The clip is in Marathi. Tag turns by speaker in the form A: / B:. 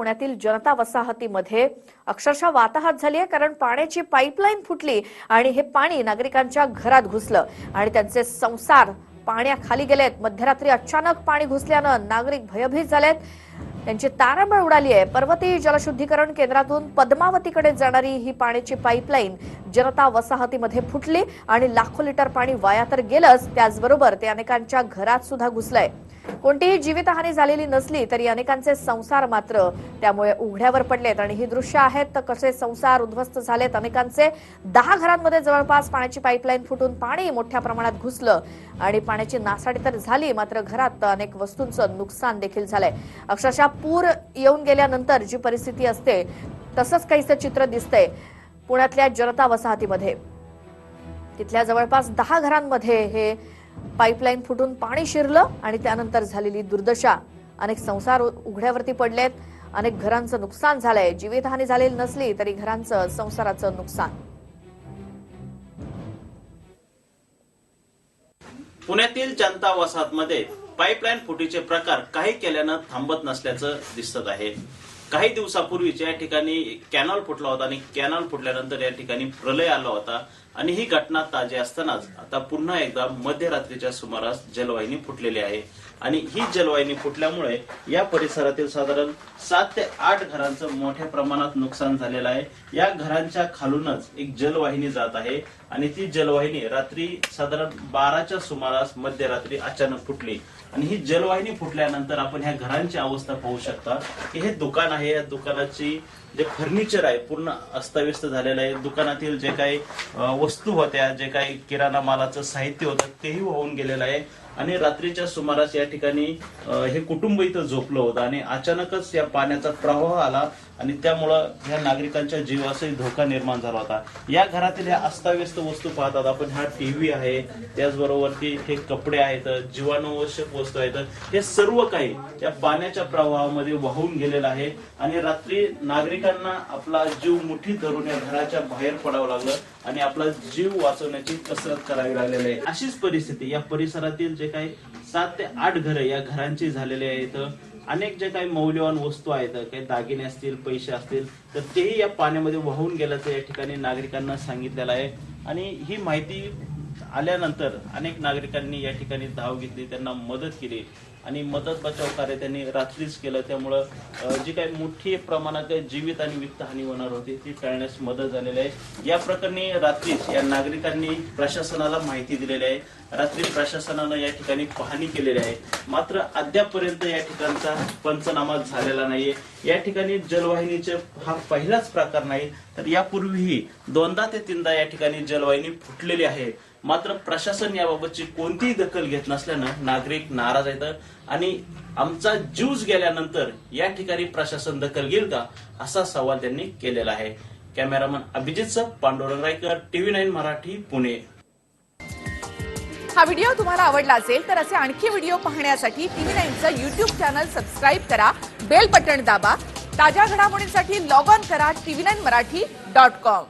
A: पुण्यातील जनता वसाहतीमध्ये अक्षरशः वाताहत झाली आहे कारण पाण्याची पाईपलाईन फुटली आणि हे पाणी नागरिकांच्या घरात घुसलं आणि त्यांचे संसार पाण्याखाली गेलेत मध्यरात्री अचानक पाणी घुसल्यानं नागरिक भयभीत झालेत. त्यांची तारांबळ उडाली आहे. पर्वती जलशुद्धीकरण केंद्रातून पद्मावतीकडे जाणारी ही पाण्याची पाईपलाईन जनता वसाहतीमध्ये फुटली आणि लाखो लिटर पाणी वाया तर गेलंच. त्याचबरोबर ते अनेकांच्या घरात सुद्धा घुसलंय. कोणतीही जीवितहानी झालेली नसली तरी अनेकांचे संसार मात्र त्यामुळे उघड्यावर पडलेत. आणि ही दृश्य आहेत तर कसे संसार उद्ध्वस्त झालेत? अनेकांचे दहा घरांमध्ये जवळपास पाण्याची पाईपलाईन फुटून पाणी मोठ्या प्रमाणात घुसलं आणि पाण्याची नासाडी तर झाली मात्र घरात अनेक वस्तूंचं नुकसान देखील झालंय. अक्षरशः पूर येऊन गेल्यानंतर जी परिस्थिती असते तसंच काहीसं चित्र दिसतंय पुण्यातल्या जनता वसाहतीमध्ये. तिथल्या जवळपास दहा घरांमध्ये हे पाईपलाईन फुटून पाणी शिरलं आणि त्यानंतर झालेली दुर्दशा. अनेक संसार उघड्यावरती पडलेत. अनेक घरांचं नुकसान झालंय. जीवितहानी झालेली नसली तरी घरांचं संसाराचं नुकसान.
B: पुण्यातील जनता वसाहतमध्ये पाईपलाईन फुटीचे प्रकार काही केल्यानं थांबत नसल्याचं दिसत आहे. काही दिवसापूर्वीच या ठिकाणी कॅनॉल फुटला होता आणि कॅनॉल फुटल्यानंतर या ठिकाणी प्रलय आला होता. आणि ही घटना ताजी असतानाच आता पुन्हा एकदा मध्यरात्रीच्या सुमारास जलवाहिनी फुटलेली आहे. आणि ही जलवाहिनी फुटल्यामुळे या परिसरातील साधारण सात ते आठ घरांचं मोठ्या प्रमाणात नुकसान झालेलं आहे. या घरांच्या खालूनच एक जलवाहिनी जात आहे आणि ती जलवाहिनी रात्री साधारण बाराच्या सुमारास मध्यरात्री अचानक फुटली. आणि ही जलवाहिनी फुटल्यानंतर आपण ह्या घरांची अवस्था पाहू शकता की हे दुकान आहे. या दुकानाची जे फर्निचर आहे पूर्ण अस्ताव्यस्त झालेलं आहे. दुकानातील जे काही वस्तू होत्या जे काही किराणा मालाचं साहित्य होतं तेही वाहून गेलेलं आहे. आणि रात्रीच्या सुमारास या ठिकाणी हे कुटुंब इथं झोपलं होतं आणि अचानकच या पाण्याचा प्रवाह आला आणि त्यामुळं ह्या नागरिकांच्या जीवाचाही धोका निर्माण झाला होता. या घरातील ह्या अस्ताव्यस्त वस्तू पाहतात आपण हा टीव्ही आहे त्याचबरोबर ती हे कपडे आहेत जीवाणुवश्यक वस्तू आहेत हे सर्व काही या पाण्याच्या प्रवाहामध्ये वाहून गेलेलं आहे आणि रात्री नागरिकांना आपला जीव मुठी धरून या घराच्या बाहेर पडावं लागलं. आणि आपला जीव वाचवण्याची कसरत करावी लागलेली आहे. अशीच परिस्थिती या परिसरातील जे काही सात ते आठ घरं या घरांची झालेली आहेत. अनेक जे काही मौल्यवान वस्तू आहेत काही दागिने असतील पैसे असतील तर तेही या पाण्यामध्ये वाहून गेल्याचं या ठिकाणी नागरिकांना सांगितलेलं आहे. आणि ही माहिती आल्यानंतर अनेक नागरिकांनी या ठिकाणी धाव घेतली त्यांना मदत केली आणि मदत बचाव कार्य त्यांनी रात्रीच केलं. त्यामुळं जी काही मोठी प्रमाणात जीवित आणि वित्तहानी होणार होती ती टाळण्यास मदत झालेली आहे. या प्रकरणी रात्रीच या नागरिकांनी प्रशासनाला माहिती दिलेली आहे. रात्री प्रशासनानं या ठिकाणी पाहणी केलेली आहे. मात्र अद्यापपर्यंत या ठिकाणचा पंचनामा झालेला नाहीये. या ठिकाणी जलवाहिनीचे हा पहिलाच प्रकार नाही. तर यापूर्वीही दोनदा ते तीनदा या ठिकाणी जलवाहिनी फुटलेली आहे. मात्र प्रशासन याबाबतची कोणतीही दखल घेत नसल्यानं नागरिक नाराज आहेत. आणि आमचा जीवच गेल्यानंतर या ठिकाणी प्रशासन दखल घेईल का असा सवाल त्यांनी केलेला आहे. Cameraman Abhijit Pandurang Raikar TV nine Marathi Pune.
C: हा व्हिडिओ तुम्हाला आवडला असेल तर असे आणखी व्हिडिओ पाहण्यासाठी टीव्ही नाईनचं युट्यूब चॅनल सबस्क्राईब करा बेल बटन दाबा ताज्या घडामोडींसाठी लॉग ऑन करा TV nine Marathi dot com.